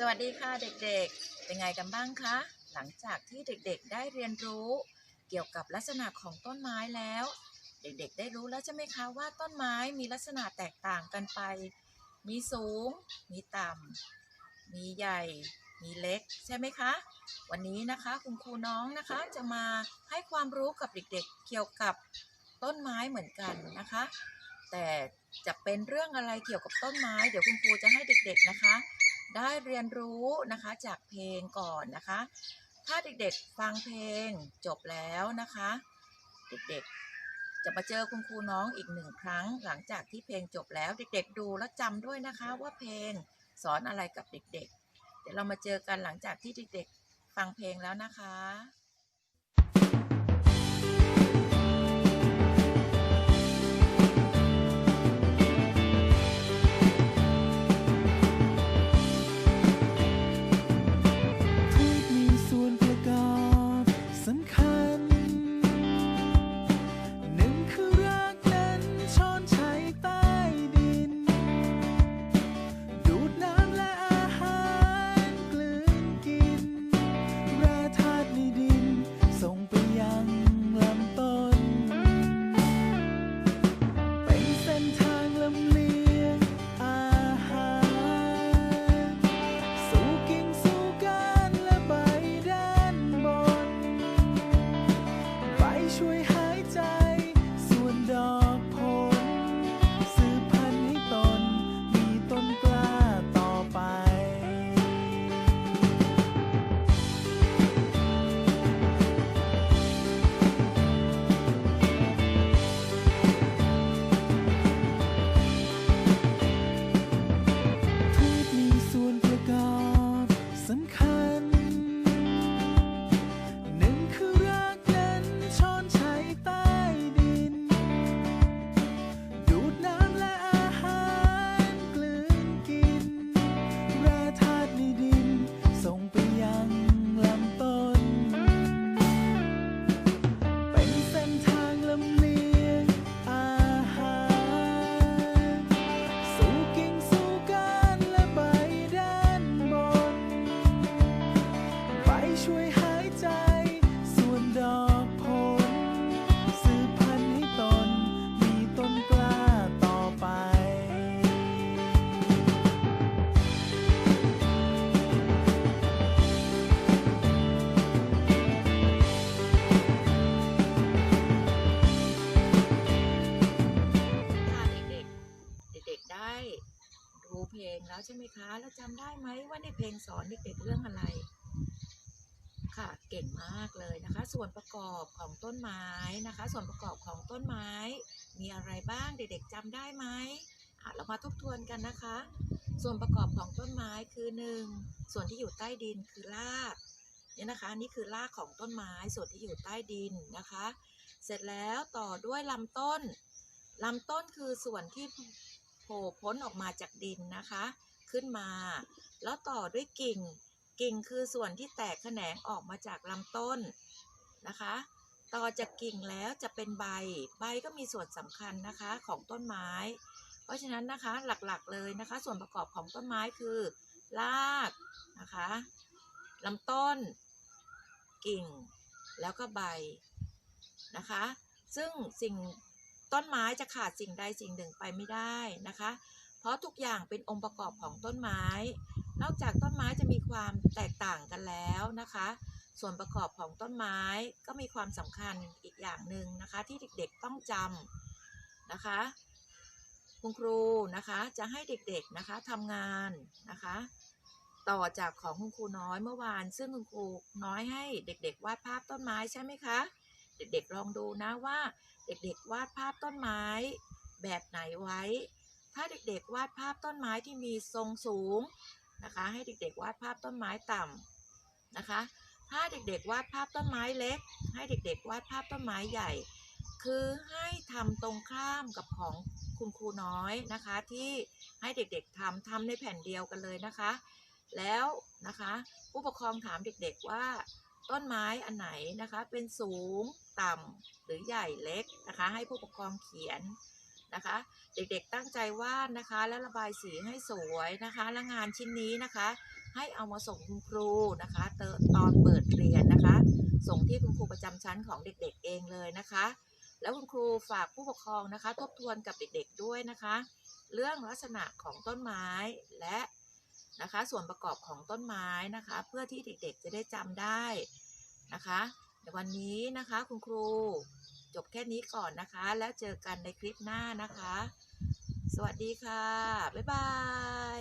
สวัสดีค่ะเด็กๆ เป็นไงกันบ้างคะ หลังจากที่เด็กๆได้เรียนรู้เกี่ยวกับลักษณะของต้นไม้แล้ว เด็กๆ ได้รู้แล้วใช่ไหมคะว่าต้นไม้มีลักษณะแตกต่างกันไป มีสูง มีต่ำ มีใหญ่ มีเล็กใช่ไหมคะ วันนี้นะคะคุณครูน้องนะคะจะมาให้ความรู้กับเด็กๆ เกี่ยวกับต้นไม้เหมือนกันนะคะ แต่จะเป็นเรื่องอะไรเกี่ยวกับต้นไม้ เดี๋ยวคุณครูจะให้เด็ก ๆนะคะ ได้เรียนรู้นะคะจากเพลงก่อนนะคะ ถ้าเด็กๆฟังเพลงจบแล้วนะคะ เด็กๆจะมาเจอคุณครูน้องอีกหนึ่งครั้ง หลังจากที่เพลงจบแล้ว เด็กๆดูและจำด้วยนะคะ ว่าเพลงสอนอะไรกับเด็กๆ เดี๋ยวเรามาเจอกันหลังจากที่เด็กๆฟังเพลงแล้วนะคะ แล้วใช่ไหมคะ แล้วจำได้ไหมว่าในเพลงสอนเด็กๆเรื่องอะไร ค่ะ เก่งมากเลยนะคะ ส่วนประกอบของต้นไม้นะคะ ส่วนประกอบของต้นไม้ มีอะไรบ้างเด็กๆจำได้ไหมเรามาทบทวนกันนะคะ ส่วนประกอบของต้นไม้คือหนึ่งส่วนที่อยู่ใต้ดินคือรากเนี่ยนะคะ นี่คือรากของต้นไม้ส่วนที่อยู่ใต้ดินนะคะ เสร็จแล้วต่อด้วยลำต้นลำต้นคือส่วนที่ โผล่พ้นออกมาจากดินนะคะ ขึ้นมา แล้วต่อด้วยกิ่ง กิ่งคือส่วนที่แตกแขนงออกมาจากลำต้นนะคะ ต่อจากกิ่งแล้วจะเป็นใบ ใบก็มีส่วนสำคัญนะคะของต้นไม้ เพราะฉะนั้นนะคะหลักๆเลยนะคะ ส่วนประกอบของต้นไม้คือรากนะคะลำต้น กิ่งแล้วก็ใบนะคะ ซึ่งสิ่ง ต้นไม้จะขาดสิ่งใดสิ่งหนึ่งไปไม่ได้นะคะ เพราะทุกอย่างเป็นองค์ประกอบของต้นไม้ นอกจากต้นไม้จะมีความแตกต่างกันแล้วนะคะ ส่วนประกอบของต้นไม้ก็มีความสำคัญอีกอย่างหนึ่งนะคะ ที่เด็กๆต้องจำนะคะ คุณครูนะคะจะให้เด็กๆนะคะทำงานนะคะต่อจากของคุณครูน้อยเมื่อวาน ซึ่งคุณครูน้อยให้เด็ก ๆ วาดภาพต้นไม้ใช่ไหมคะ เด็กๆลองดูนะว่า เด็กๆวาดภาพต้นไม้แบบไหนไว้ ถ้าเด็กๆวาดภาพต้นไม้ที่มีทรงสูงนะคะ ให้เด็กๆวาดภาพต้นไม้ต่ำนะคะ ถ้าเด็กๆวาดภาพต้นไม้เล็ก ให้เด็กๆวาดภาพต้นไม้ใหญ่ คือให้ทำตรงข้ามกับของคุณครูน้อยนะคะ ที่ให้เด็กๆทำทำในแผ่นเดียวกันเลยนะคะ แล้วนะคะผู้ปกครองถามเด็กๆว่า ต้นไม้อันไหนนะคะ เป็นสูงต่ำหรือใหญ่เล็กนะคะ ให้ผู้ปกครองเขียนนะคะ เด็กๆตั้งใจวาดนะคะ และระบายสีให้สวยนะคะ และงานชิ้นนี้นะคะ ให้เอามาส่งคุณครูนะคะเตอตอนเปิดเรียนนะคะ ส่งที่คุณครูประจำชั้นของเด็กๆเองเลยนะคะ แล้วคุณครูฝากผู้ปกครองนะคะ ทบทวนกับเด็กๆด้วยนะคะ เรื่องลักษณะของต้นไม้และ นะคะ ส่วนประกอบของต้นไม้นะคะ เพื่อที่เด็กๆจะได้จำได้นะคะในวันนี้นะคะคุณครู จบแค่นี้ก่อนนะคะ แล้วเจอกันในคลิปหน้านะคะ สวัสดีค่ะ บ๊ายบาย